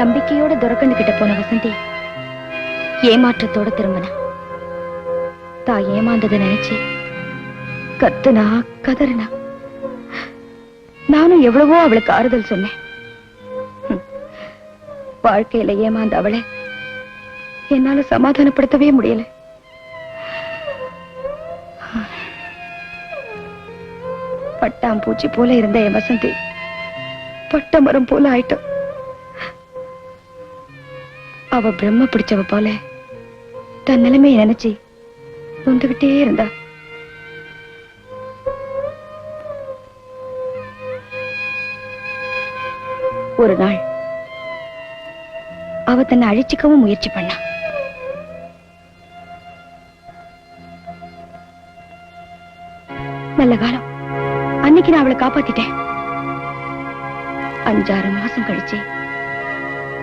நம்பிக்கையோட துரக்கண்டு கிட்ட போன வசந்தி ஏமாற்றத்தோட திரும்பின. தான் ஏமாந்ததை நினைச்சு கத்துனா கதறினா. நானும் எவ்வளவோ அவளுக்கு ஆறுதல் சொன்னேன். வாழ்க்கையில ஏமாந்த அவளை என்னால சமாதானப்படுத்தவே முடியல. பட்டாம்பூச்சி போல இருந்த என் வசந்தி பட்ட மரம் போல ஆயிட்டோம். அவ பிரம்ம பிடிச்சவ போல தன் நிலைமையை நினைச்சு நொந்துகிட்டே இருந்தா. ஒரு நாள் அவ தன்னை அழிச்சுக்கவும் முயற்சி பண்ணா. நல்ல காலம். அன்னைக்கு நான் அவளை காப்பாத்திட்டேன். அஞ்சாறு மாசம் கழிச்சு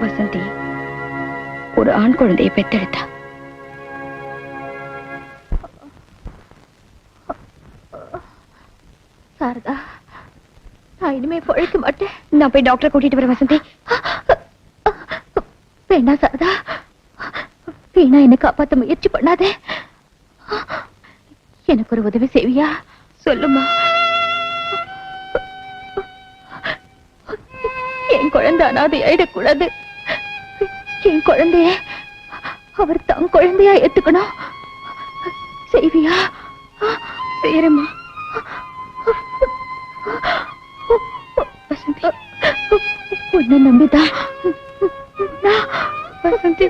வசந்தி ஒரு ஆண் குழந்தையை பெத்தெடுத்தா சாரதா நான் இனிமே பொழைக்க மாட்டேன். நான் போய் டாக்டரை கூட்டிட்டு வரேன் வசந்தி. வேண்டாம் சாரதா வீணா என்னை காப்பாத்த முயற்சி பண்ணாதே. எனக்கு ஒரு உதவி செய்வியா? சொல்லுமா. என் குழந்தை அனாதை ஆயிடக்கூடாது என் குழந்தைய அவர் தன் குழந்தையா ஏத்துக்கணும். செய்வியா? செய்யறேம்மா வசந்தி. உன்னை நம்பிதான். வசந்தி.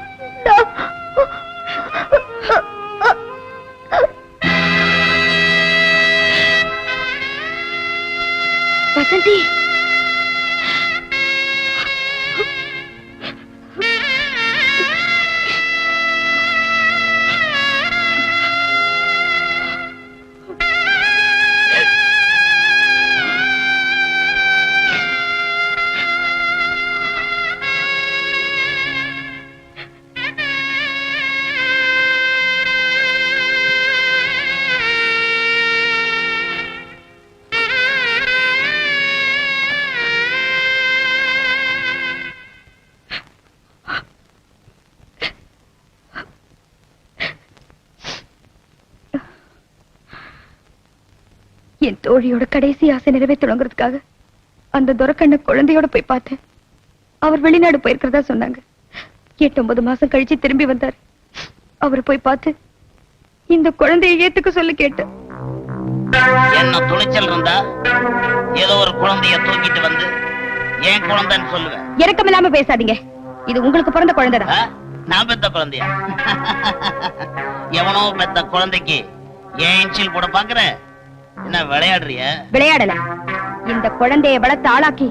என் தோழியோட கடைசி ஆசை நிறைவேற்றணுங்கிறதுக்காக அந்த துரக்கண்ண குழந்தையோட போய் பார்த்தேன். அவர் வெளிநாடு போயிருக்கிறதா சொன்னாங்க. எட்டு ஒன்பது மாசம் கழிச்சு திரும்பி வந்தார். அவர் போய் பார்த்து இந்த குழந்தையை ஏத்துக்க சொல்லி கேட்டேன். என்ன துணிச்சல் இருந்தா ஏதோ ஒரு குழந்தைய தூக்கிட்டு வந்து என் குழந்தைன்னு சொல்லுவேன். இறக்கம் இல்லாம பேசாதீங்க. இது உங்களுக்கு பிறந்த குழந்தைதான். ஆ? நான் பெத்த குழந்தையா? எவனோ பெத்த குழந்தைக்கு ஏன் இன்சில் போட பாக்குற என்ன விளையாடுறிய? விளையாடல. இந்த குழந்தையை வளர்த்து ஆளாக்கி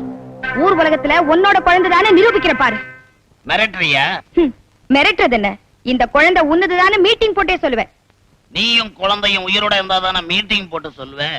ஊர் உலகத்துல உன்னோட குழந்தை தானே நிரூபிக்கிற பாரு. மிரட்டுறியா? மிரட்டுறது என்ன இந்த குழந்தை உன்னதுதானே மீட்டிங் போட்டே சொல்லுவேன். நீயும் குழந்தையும் உயிரோட இருந்தா தானே மீட்டிங் போட்டு சொல்லுவேன்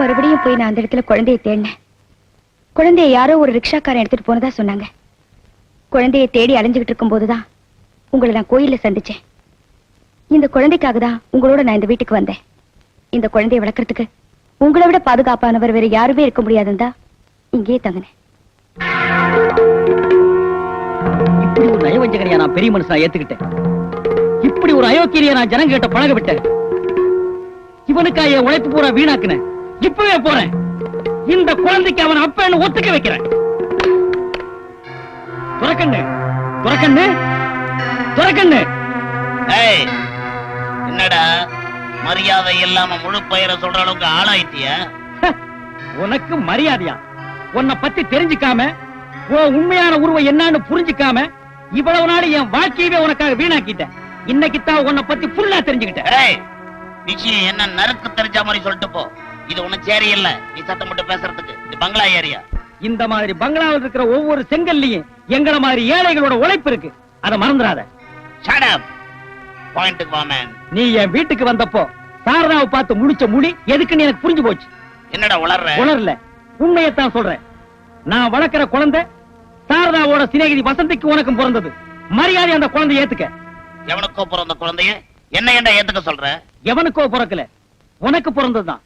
மறுபடியும் போய் நான் அந்த இடத்துல குழந்தையை தேடினேன். குழந்தைய யாரோ ஒரு ரிக்ஷாக்காரன் எடுத்துட்டு போனதா சொன்னாங்க. குழந்தைய தேடி அலைஞ்சுகிட்டு இருக்கும் போதுதான் உங்களை நான் கோயில்ல சந்திச்சேன். இந்த குழந்தைக்காக தான் உங்களோட நான் இந்த வீட்டுக்கு வந்தேன். இந்த குழந்தையை வளர்க்கறதுக்கு உங்களை விட பாதுகாப்பானவர் வேற யாருமே இருக்க முடியாதுந்தா இங்கேயே தங்கினேன். இப்படி ஒரு நயவஞ்சகனையா நான் பெரிய மனுஷனா ஏத்துக்கிட்டேன். இப்படி ஒரு அயோக்கியனையா நான் ஜனங்கிட்ட பழக விட்டேன். இவனுக்கா என் உழைப்பு பூரா வீணாக்குனேன். இப்பவே போறேன். இந்த குழந்தைக்கு அவன் அப்பன்னு ஒத்துக்க வைக்கிறேன். துறக்கண்ணு துறக்கண்ணு துறக்கண்ணு. ஏய் என்னடா மரியாதை இல்லாம முழு பெயரை சொல்ற அளவுக்கு ஆளாயிட்டியா? உனக்கு மரியாதையா? உன்னை பத்தி தெரிஞ்சுக்காம உன் உண்மையான உருவம் என்னன்னு புரிஞ்சுக்காம இவ்வளவு நாள் என் வாழ்க்கையவே உனக்காக வீணாக்கிட்டேன் இன்னைக்கு தான் உன்னை பத்தி ஃபுல்லா தெரிஞ்சுக்கிட்டேன் விஷயம் என்ன நறுக்கு தெரிஞ்ச மாதிரி சொல்லிட்டு போ. இது ஒண்ணும் சரியில்ல நீ சத்தம் போட்டு பேசுறதுக்கு. இது பங்களா ஏரியா. இந்த மாதிரி பங்களாவில் இருக்கிற ஒவ்வொரு செங்கல்லையும் எங்கள மாதிரி ஏழைகளோட உழைப்பு இருக்கு. அதை மறந்துடாத. ஷட் அப் வா மேன் நீ என் வீட்டுக்கு வந்தப்போ சாரதாவை பார்த்து முடிச்ச முடி எதுக்குன்னு எனக்கு புரிஞ்சு போச்சு. என்னடா உளர்ற? உணரல உண்மையத்தான் சொல்றேன். நான் வளர்க்கிற குழந்தை சாரதாவோட சிநேகிதி வசந்திக்கு உனக்கும் பிறந்தது. மரியாதை அந்த குழந்தை ஏத்துக்க. எவனுக்கோ பிறந்த குழந்தைய? என்ன என்ன ஏத்துக்க சொல்ற? எவனுக்கோ பிறக்கல. உனக்கு பிறந்ததுதான்.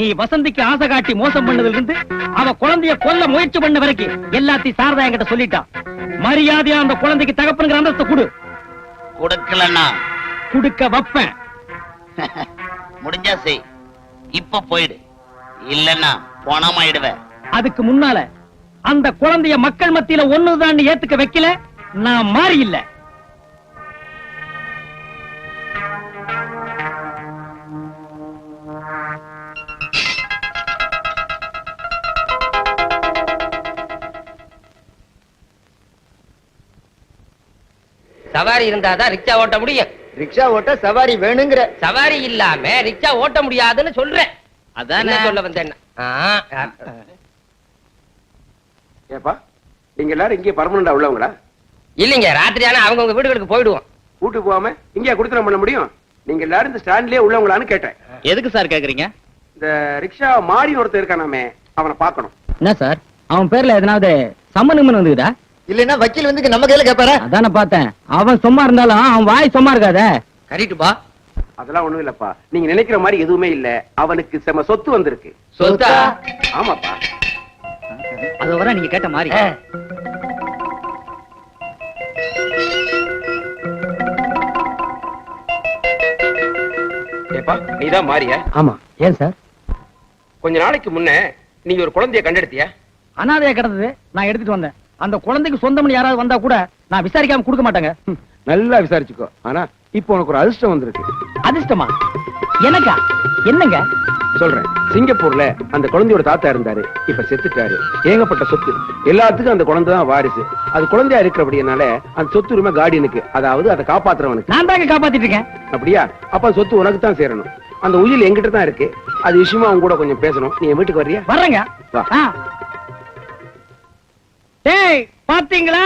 நீ வசந்திக்கு ஆசை காட்டி மோசம் பண்ணதுல இருந்து அவ குழந்தைய கொல்ல முயற்சி பண்ண வரைக்கும் எல்லாத்தையும் சாரதா என்கிட்ட சொல்லிட்டான் மரியாதையா அந்த குழந்தைக்கு தகப்பனுங்கிற அந்தஸ்து கொடு. கொடுக்கலன்னா குடுக்க வைப்பேன். முடிஞ்சா செய். இப்ப போயிடு. இல்லன்னா பணமாயிடுவ அதுக்கு முன்னால அந்த குழந்தைய மக்கள் மத்தியில ஒண்ணுதான் ஏத்துக்க வைக்கல நான் மாறி இல்ல. சவாரி இருந்தாதான் ரிக்ஷா ஓட்ட முடியும். ரிக்ஷா ஓட்ட சவாரி வேணுங்கிற. சவாரி இல்லாம ரிக்ஷா ஓட்ட முடியாதுன்னு சொல்றேன். அதானே. சொல்ல வந்தேன் ஏப்பா நீங்க எல்லாரும் இங்கே பர்மனண்டா உள்ளவங்களா? இல்லைங்க ராத்திரி ஆனா அவங்கவுங்க வீடுகளுக்கு போயிடுவோம். கூட்டு போகாம இங்கே குடுத்தனம் பண்ண முடியும். நீங்க எல்லாரும் இந்த ஸ்டாண்ட்லயே உள்ளவங்களான்னு கேட்டேன். எதுக்கு சார் கேக்குறீங்க? இந்த ரிக்ஷா மாறி ஒருத்தர் இருக்கானாமே அவனை பார்க்கணும். என்ன சார்? அவன் பேர்ல எதனாவது சம்மன் வந்துக்குதா? இல்லைன்னா வக்கீல் வந்து நம்ம கையில கேட்பாரா அதானே பார்த்தேன். அவன் சும்மா இருந்தாலும் அவன் வாய் சும்மா இருக்காதே. கரெக்டுப்பா அதெல்லாம் ஒண்ணும் இல்லப்பா. நீங்க நினைக்கிற மாதிரி எதுவுமே இல்ல. அவனுக்கு செம சொத்து வந்திருக்கு. சொத்தா? ஆமாப்பா. அது வர நீங்க கேட்ட மாதிரி. ஏப்பா நீதான் மாறிய? ஆமா. ஏன் சார்? கொஞ்ச நாளைக்கு முன்ன நீங்க ஒரு குழந்தைய கண்டெடுத்தியா? அனாதையா கிடந்தது. நான் எடுத்துட்டு வந்தேன். அந்த குழந்தைக்கு சொந்தம்னு யாராவது வந்தா கூட நான் விசாரிக்காம கொடுக்க மாட்டாங்க. நல்லா விசாரிச்சுக்கோ. ஆனா இப்போ உனக்கு ஒரு அதிர்ஷ்டம் வந்திருக்கு. அதிர்ஷ்டமா? எனக்கா? என்னங்க? சொல்றேன். சிங்கப்பூர்ல அந்த குழந்தையோட தாத்தா இருந்தாரு. இப்ப செத்துட்டாரு. ஏகப்பட்ட சொத்து. எல்லாத்துக்கும் அந்த குழந்தை தான் வாரிசு. அது குழந்தையா இருக்கிறபடினால அந்த சொத்து உரிமை கார்டியனுக்கு அதாவது அதை காப்பாத்துறவனுக்கு. நான் தாங்க காப்பாத்திட்டு இருக்கேன். அப்படியா? அப்ப சொத்து உனக்கு தான் சேரணும். அந்த உயில் எங்கிட்ட தான் இருக்கு. அது விஷயமா அவங்க கூட கொஞ்சம் பேசணும். நீ வீட்டுக்கு வர்றியா? வர்றேங்க. வா. டேய் பாத்தீங்களா?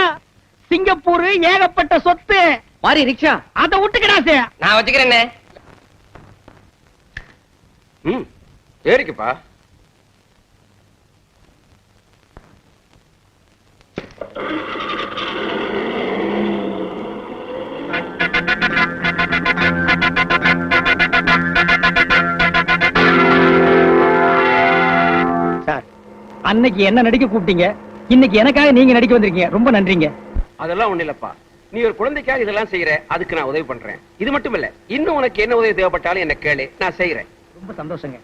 சிங்கப்பூர் ஏகப்பட்ட சொத்து. மாறி ரிக்ஷா. அதை விட்டுக்கிடாசே நான் வச்சுக்கிறேன்னே ம் ஏறிக்குப்பா. சார் அன்னைக்கு என்ன நடிக்க கூப்பிட்டீங்க? இன்னைக்கு எனக்காக நீங்க நடிக்க வந்திருக்கீங்க. ரொம்ப நன்றிங்க. அதெல்லாம் ஒண்ணு இல்லப்பா. நீ ஒரு குழந்தைக்காக இதெல்லாம் செய்யற அதுக்கு நான் உதவி பண்றேன். இது மட்டும் இல்ல இன்னும் உனக்கு என்ன உதவி தேவைப்பட்டாலும் என்ன கேளு நான் செய்யறேன். ரொம்ப சந்தோஷங்க.